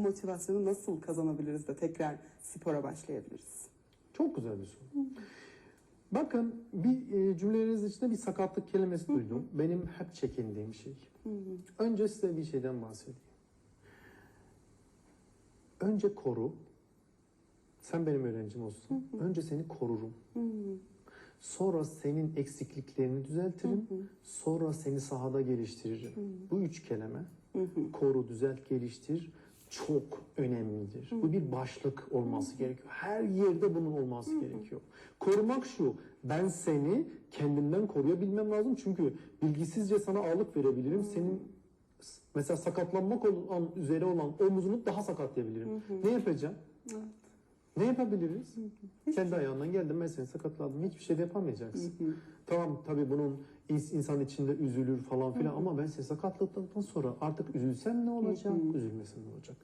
Motivasyonu nasıl kazanabiliriz de tekrar spora başlayabiliriz? Çok güzel bir soru. Bakın bir e, cümleleriniz içinde bir sakatlık kelimesi duydum. Benim hep çekindiğim şey. Önce size bir şeyden bahsedeyim. Önce koru. Sen benim öğrencim olsun. Önce seni korurum. Sonra senin eksikliklerini düzeltirim. Sonra seni sahada geliştiririm. Bu üç kelime koru, düzelt, geliştir çok önemlidir. Bu bir başlık olması gerekiyor. Her yerde bunun olması gerekiyor. Korumak şu, ben seni kendimden koruyabilmem lazım. Çünkü bilgisizce sana ağırlık verebilirim. Senin s- mesela sakatlanmak olan, üzere olan omuzunu daha sakatlayabilirim. Ne yapacağım? Evet. Ne yapabiliriz? Kendi ayağından geldim ben seni sakatladım. Hiçbir şey de yapamayacaksın. Tamam tabii bunun insan içinde üzülür falan filan ama ben seni sakatladıktan sonra artık üzülsem ne olacak, üzülmesem ne olacak?